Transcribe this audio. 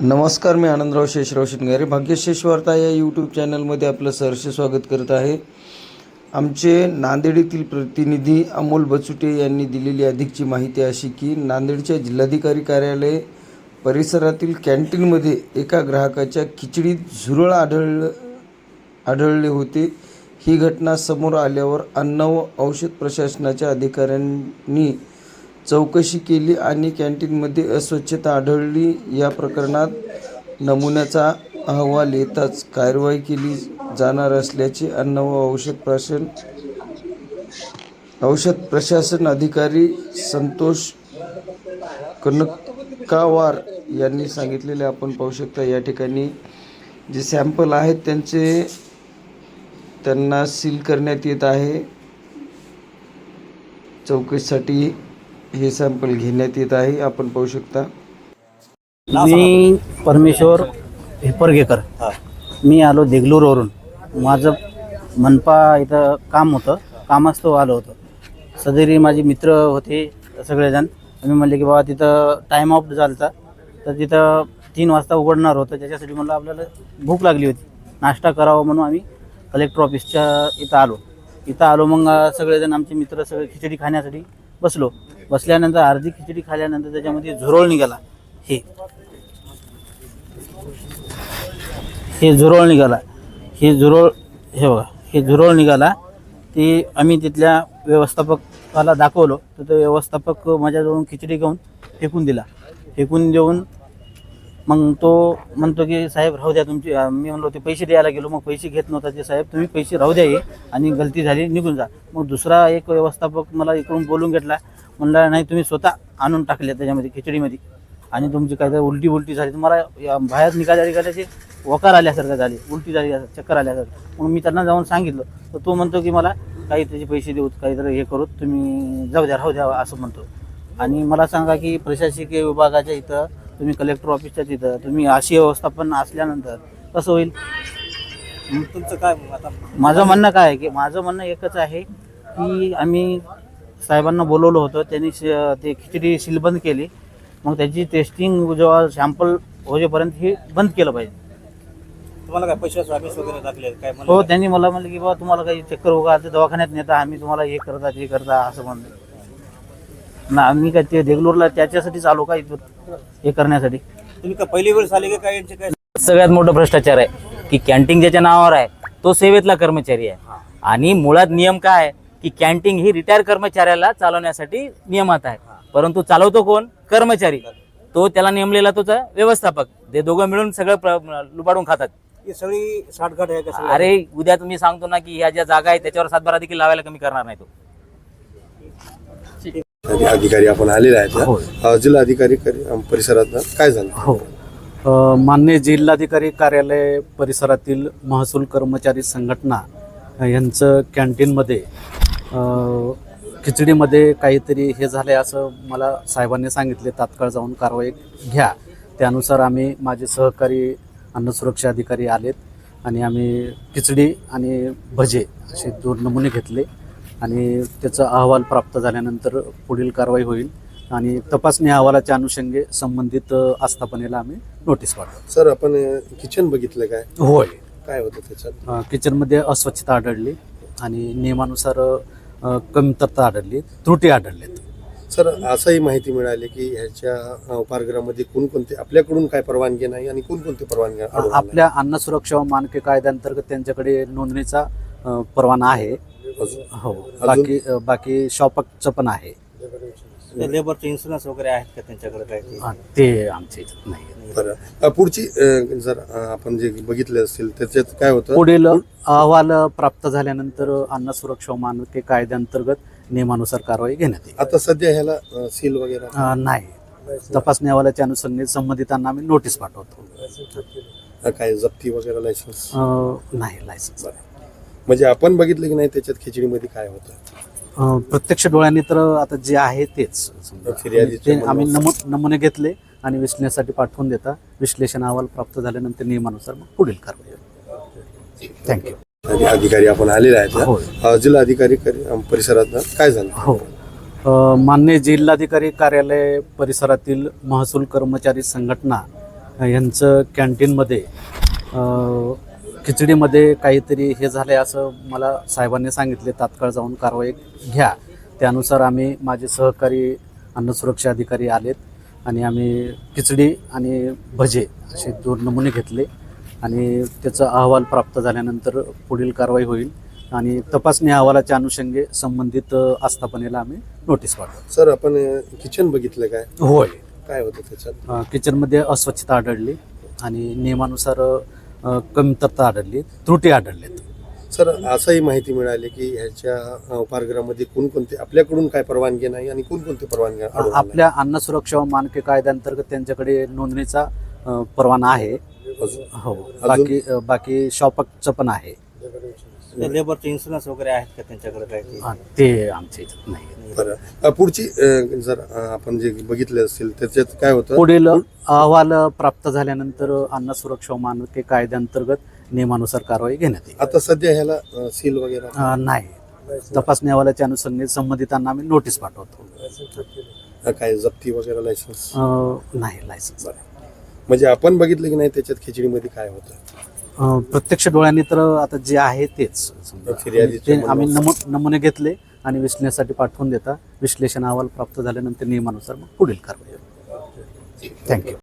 नमस्कार मी आनंदराव शेषराव शिंगारे भाग्यशेष वार्ता या यूट्यूब चॅनलमध्ये आपलं सहर्ष स्वागत करत आहे. आमचे नांदेड येथील प्रतिनिधी अमोल बचुटे यांनी दिलेली अधिकची माहिती अशी की नांदेडच्या जिल्हाधिकारी कार्यालय परिसरातील कॅन्टीनमध्ये एका ग्राहकाच्या खिचडीत झुरळ आढळ आढळले होते. ही घटना समोर आल्यावर अन्न व औषध प्रशासनाच्या अधिकाऱ्यांनी चौकशी केली आणि कॅन्टीनमध्ये अस्वच्छता आढळली. या प्रकरणात नमुन्याचा अहवाल येताच कारवाई केली जाणार असल्याचे अन्न व औषध प्रशासन औषध प्रशासन अधिकारी संतोष कनकावार यांनी सांगितलेले आपण पाहू शकता या ठिकाणी. जे सॅम्पल आहेत त्यांचे त्यांना सील करण्यात येत आहे. चौकशीसाठी हे सॅम्पल घेण्यात येत आहे. आपण पाहू शकता. मी परमेश्वर हेपरगेकर मी आलो देगलूरवरून. माझं मनपा इथं काम होतं. कामास्तव आलो होतं. सदैरी माझे मित्र होते सगळेजण. आम्ही म्हणले की बाबा तिथं टाईम ऑफ झालता. तर तिथं तीन वाजता उघडणार होतं. त्याच्यासाठी म्हणलं आपल्याला भूक लागली होती. नाश्ता करावा म्हणून आम्ही कलेक्टर ऑफिसच्या इथं आलो. इथं आलो मग सगळेजण आमचे मित्र सगळे खिचडी खाण्यासाठी बसलो. बसल्यानंतर अर्धी खिचडी खाल्यानंतर त्याच्यामध्ये झुरळ निघाला. हे. हे झुरळ निघाला. हे झुरळ हे बघा हे झुरळ निघाला. ते आम्ही तिथल्या व्यवस्थापकाला दाखवलं. तर तो व्यवस्थापक माझ्याजवळून खिचडी घेऊन फेकून दिला. फेकून देऊन मग तो म्हणतो की साहेब राहू द्या तुमची. मी म्हणलो ते पैसे द्यायला गेलो. मग पैसे घेत नव्हता ते साहेब तुम्ही पैसे राहू द्या हे आणि गलती झाली निघून जा. मग दुसरा एक व्यवस्थापक मला इकडून बोलून घेतला. म्हणला नाही तुम्ही स्वतः आणून टाकले त्याच्यामध्ये खिचडीमध्ये आणि तुमची काय उलटी उलटी झाली. तुम्हाला या बाहेर निघाल्या निघाल्याचे वकार आल्यासारखं झाले उलटी झाली चक्कर आल्यासारखं. मग मी त्यांना जाऊन सांगितलं. तर तो म्हणतो की मला काही त्याचे पैसे देऊ काहीतरी हे करू तुम्ही जाऊ द्या राहू द्या असं म्हणतो. आणि मला सांगा की प्रशासकीय विभागाच्या इथं तुम्ही कलेक्टर ऑफिसच्या तिथं तुम्ही अशी व्यवस्थापन असल्यानंतर कसं होईल? तुमचं काय मग आता? माझं म्हणणं काय आहे की माझं म्हणणं एकच आहे की आम्ही साहेबांना बोलवलं होतं त्यांनी श- ते खिचडी सीलबंद केली. मग त्याची टेस्टिंग जेव्हा सॅम्पल होजेपर्यंत हे बंद केलं पाहिजे. तुम्हाला काय पैशाचं ऑफिस वगैरे टाकले काय हो त्यांनी मला म्हणलं की बाबा तुम्हाला काही चक्कर वगैरे आलं तर दवाखान्यात नेता आम्ही तुम्हाला हे करता ते करता असं म्हणलं. ना आम्ही काय ते देगलूरला त्याच्यासाठीच आलो का इथं? हे करण्यासाठी. तुम्ही का पहिली वेळ आले का काय यांचे काय? सगळ्यात मोठं भ्रष्टाचार आहे. की कॅन्टीन ज्याच्या नावावर आहे तो सेवेतला कर्मचारी आहे. आणि मुळात नियम काय आहे? की कॅन्टीन ही रिटायर कर्मचाऱ्याला चालवण्यासाठी नियमात आहे. परंतु चालवतो कोण? कर्मचारी. तो त्याला नेमलेला तोच व्यवस्थापक. ते दोघं मिळून सगळं प्र- लुबाडून खातात. ही सगळी साठगाठ आहे का सगळी? अरे उद्या तुम्ही सांगतो ना की ह्या ज्या जागा आहे त्याच्यावर सातबारा देखील लावायला कमी करणार नाही तो. अधि- अधिकारी आपण आलेले आहेत हो. अ, जिल्हा अधिकारी करी- परिसरात ना काय झालं? हो. अ, मान्य जिल्हाधिकारी कार्यालय परिसरातील महसूल कर्मचारी संघटना अ, यांचं कॅन्टीनमध्ये अ, खिचडीमध्ये काहीतरी हे झालं आहे असं मला साहेबांनी सांगितले. तात्काळ जाऊन कारवाई घ्या. त्यानुसार आम्ही माझे सहकारी अन्न सुरक्षा अधिकारी आलेत आणि आम्ही खिचडी आणि भजे असे दोन नमुने घेतले. आणि त्याचा अहवाल प्राप्त झाल्यानंतर पुढील कारवाई होईल. आणि तपासणी अहवालाच्या अनुषंगे संबंधित आस्थापनेला आम्ही नोटीस पाठवू सर आपण किचन बघितलं काय? होय. काय होतं त्याच्यात? किचनमध्ये अस्वच्छता आढळली आणि नियमानुसार कमतरता आढळली त्रुटी आढळलीत. सर असंही माहिती मिळाली की ह्याच्या उपाहारगृहामध्ये कोणकोणते आपल्याकडून काय परवानगी नाही आणि कोणकोणते परवानगी? आपल्या अन्न सुरक्षा व मानके कायद्याअंतर्गत त्यांच्याकडे नोंदणीचा परवाना आहे. अजून? हो. बाकी बाकी शॉपचं पण आहे. ते लेबरचे इन्शुरन्स वगैरे आहेत का त्यांच्याकडे काय ते? ते आमच्या इथं नाही. बरं. अ, पुढची अ, जर अ, आपण जे बघितले असतील त्याच्यात काय होतं? पुढील अहवाल प्राप्त झाल्यानंतर अन्न सुरक्षा मानके कायद्याअंतर्गत नियमानुसार कारवाई घेण्यात येईल. आता सध्या ह्याला अ, सील वगैरे? अ, नाही. तपासणी अहवालाच्या अनुषंगाने संबंधितांना आम्ही नोटीस पाठवतो. अ, काय जप्ती वगैरे लायसन्स अ, नाही लायसन्स म्हणजे आपण बघितलं की नाही त्याच्यात खिचडीमध्ये काय होतं? अ, प्रत्यक्ष डोळ्यांनी तर आता जे आहे तेच. समजा. फिर्यादीचे ते आम्ही नमू नमुने घेतले आणि विश्लेषणासाठी पाठवून देता. विश्लेषण अहवाल प्राप्त झाल्यानंतर नियमानुसार मग पुढील कारवाई थँक्यू अधि- अधिकारी आपण आलेले आहेत. ना अ, जिल्हा अधिकारी करी- परिसरात ना काय झालं? हो. अ, मान्य जिल्हाधिकारी कार्यालय परिसरातील महसूल कर्मचारी संघटना यांचं कॅन्टीनमध्ये अ, खिचडीमध्ये काहीतरी हे झालं असं मला साहेबांनी सांगितले तात्काळ जाऊन कारवाई घ्या. त्यानुसार आम्ही माझे सहकारी अन्न सुरक्षा अधिकारी आलेत आणि आम्ही खिचडी आणि भजे असे दोन नमुने घेतले आणि त्याचा अहवाल प्राप्त झाल्यानंतर पुढील कारवाई होईल आणि तपासणी अहवालाच्या अनुषंगे संबंधित आस्थापनेला आम्ही नोटीस पाठवू. सर आपण किचन बघितलं काय? होय. काय होतं त्याच्यात? किचनमध्ये अस्वच्छता आढळली आणि नियमानुसार कमतरता आढळली त्रुटी आढळल्यात सर असंही माहिती मिळाली की ह्याच्या उपाहारगृहामध्ये कोणकोणते आपल्याकडून काय परवानगी नाही आणि कोणकोणते परवानगी? आपल्या अन्न सुरक्षा व मानके कायद्याअंतर्गत त्यांच्याकडे नोंदणीचा परवाना आहे? हो. बाकी बाकी शॉपचं पण आहे. लेबरचे इन्शुरन्स वगैरे आहेत का त्यांच्याकडे काय ते? आमच्या इथं नाही. बरं. अ, पुढची अ, जर अ, आपण जे बघितले असतील त्याच्यात काय होतं? पुढील अहवाल प्राप्त झाल्यानंतर अन्न सुरक्षा मानके कायद्याअंतर्गत नियमानुसार कारवाई घेण्यात येईल. आता सध्या ह्याला अ, सील वगैरे? अ, नाही. तपासणी अहवालाच्या अनुषंगाने संबंधितांना आम्ही नोटीस पाठवतो. अ, काय जप्ती वगैरे लायसन्स अ, नाही लायसन्स म्हणजे आपण बघितलं की नाही त्याच्यात खिचडीमध्ये काय होतं? अ, प्रत्यक्ष डोळ्यांनी तर आता जे आहे तेच समजा. फिर्यादीचे ते आम्ही नमु नमुने घेतले आणि विश्लेषणासाठी पाठवून देता. विश्लेषण अहवाल प्राप्त झाल्यानंतर नियमानुसार मग पुढील कारवाई थँक्यू